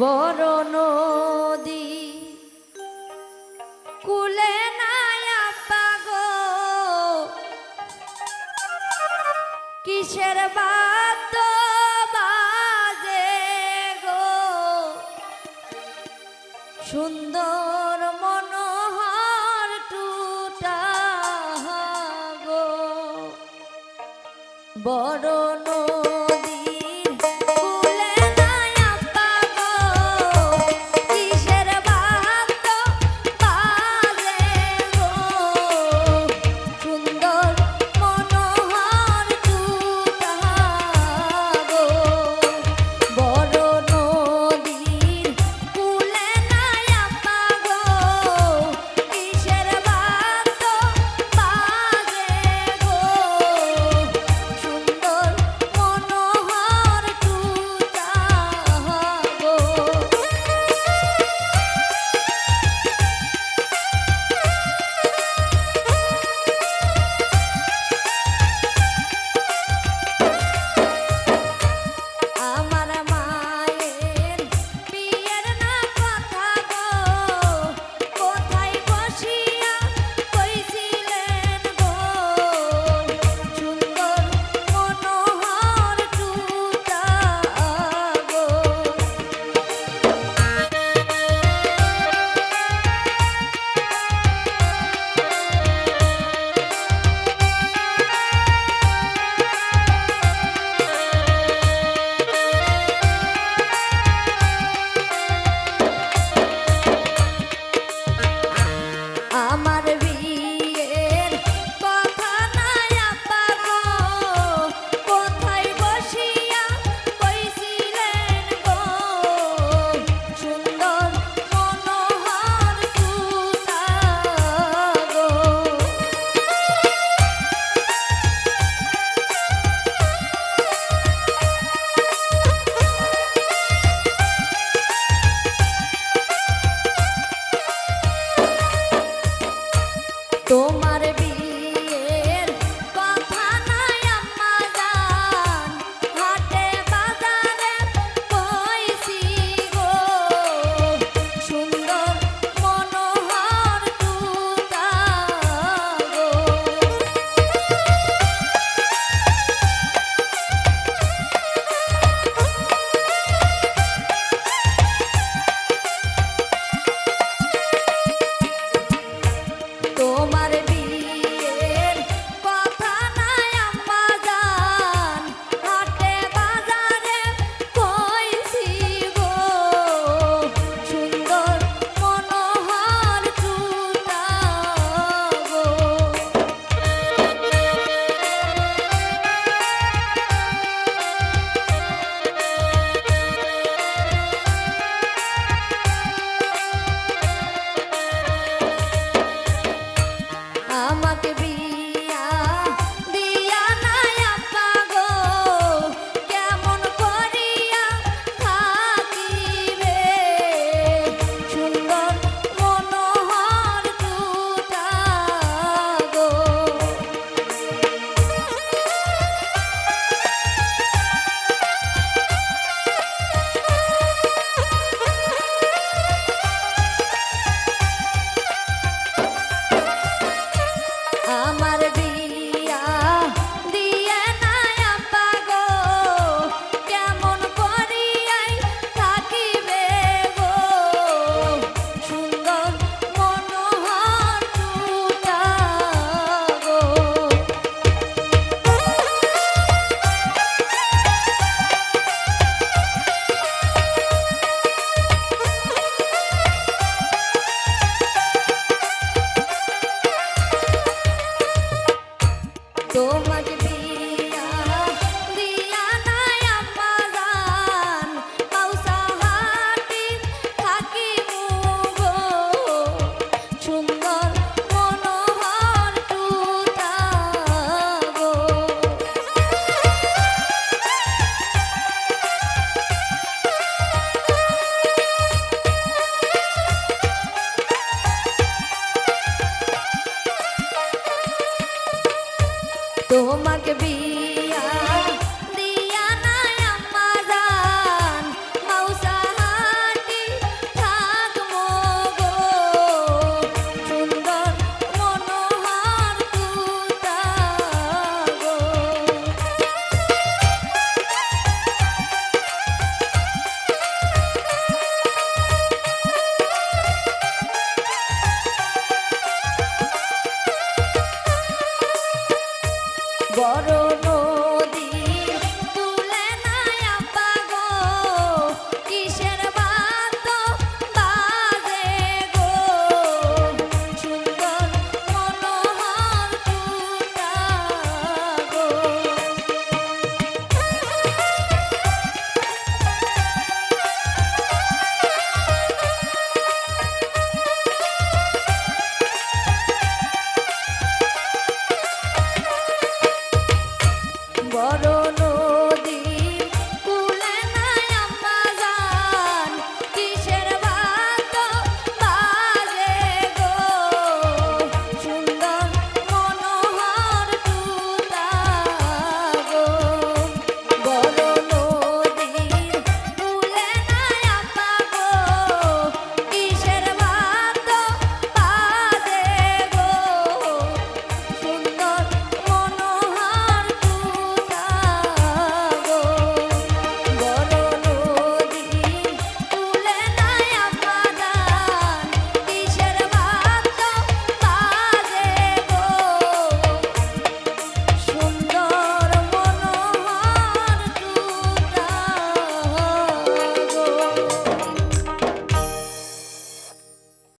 বড় নদী কুলে নায়া পাগো কিসের বাত বাজে গো? সুন্দর মনোহর টুটা গো। বড় Toma. তোমাকে বিয়া